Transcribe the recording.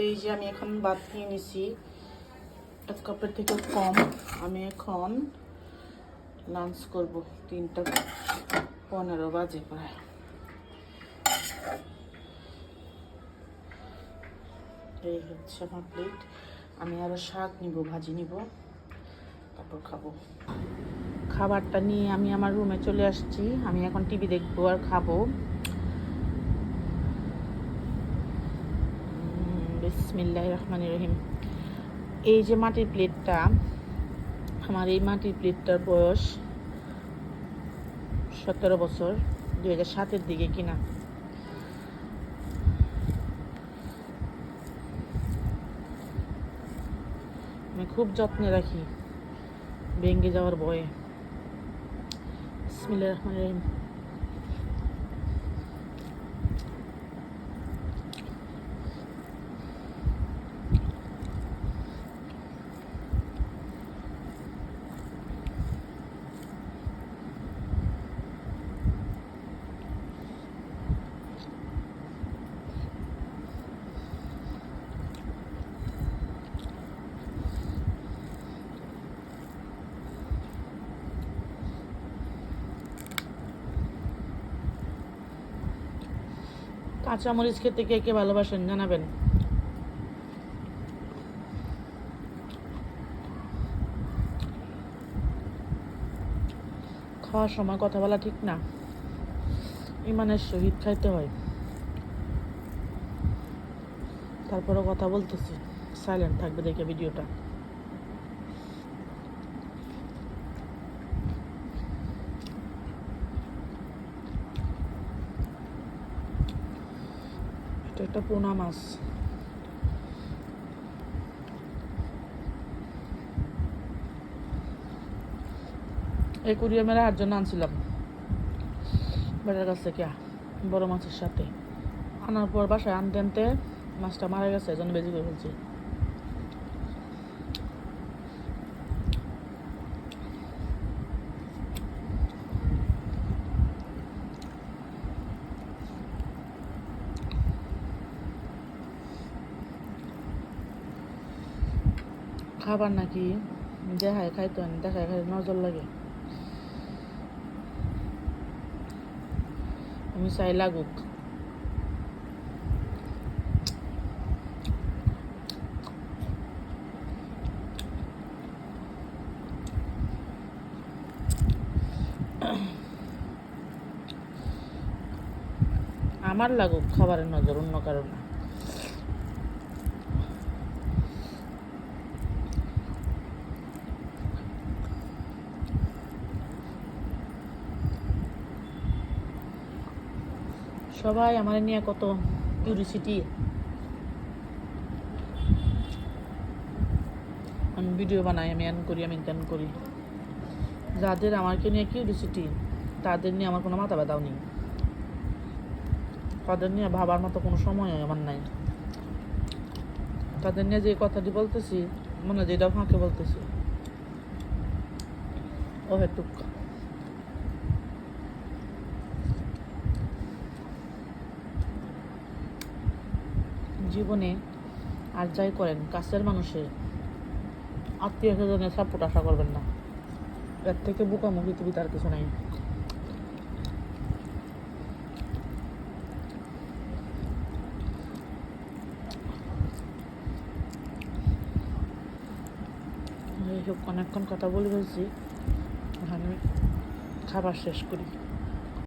এই যে আমি এখন ভাত নিয়ে নিছি। এক কাপের থেকে কম। আমি এখন লাঞ্চ করব তিনটা পনেরো বাজে প্রায়। এই হচ্ছে আমার প্লেট আমি আরও শাক নিব, ভাজি নিব, তারপর খাব। খাবারটা নিয়ে আমি আমার রুমে চলে আসছি। আমি এখন টিভি দেখব আর খাব। বিসমিল্লাহ রহমান রহিম। এই যে মাটির প্লেটটা, আমার এই মাটির প্লেটটার বয়স সতেরো বছর, দুই হাজার সাতের দিকে কিনা। আমি খুব যত্নে রাখি, ভেঙে যাওয়ার ভয়ে। বিসমিল্লাহ রহমান রহিম। কাঁচামরিচ খেতে কে কে ভালোবাসেন জানাবেন। খাওয়ার সময় কথা বলা ঠিক না। ইমানের সহিত খাইতে হয়। তারপরও কথা বলতেছি। সাইলেন্ট থাকবে দেখে ভিডিওটা। এটা একটা পোনা মাছ। এই কুরিয়ামের মেলা আটজন আনছিলাম। বেটার কাছ থেকে, বড় মাছের সাথে। আনার পর বাসায় আনতে আনতে মাছটা মারা গেছে, এজন্য বেজি করে ফেলছি। খাবার নাকি দেখায়, খাইতো দেখায় খাই নজর লাগে। আমি চাই লাগুক। আমার লাগুক, খাবারের নজর অন্য কারণ না সবাই আমার নিয়ে কত কিউরিসিটি আমি ভিডিও বানাই, আমি এন করি, আমি তেন করি। যাদের আমাকে নিয়ে কিউরিসিটি তাদের নিয়ে আমার কোনো মাথা ব্যথাও নেই। তাদের নিয়ে ভাবার মতো কোনো সময় আমার নাই। তাদের নিয়ে যে কথাটি বলতেছি, মনে হয় যেটা ফাঁকে বলতেছি। ও হেটুক জীবনে আর যাই করেন, কাছের মানুষের আত্মীয় স্বজনের সাপোর্ট আশা করবেন না। এর থেকে বোকামো পৃথিবীতে আর কিছু নাই। অনেকক্ষণ কথা বলে ফেলছি। এখানে খাবার শেষ করি।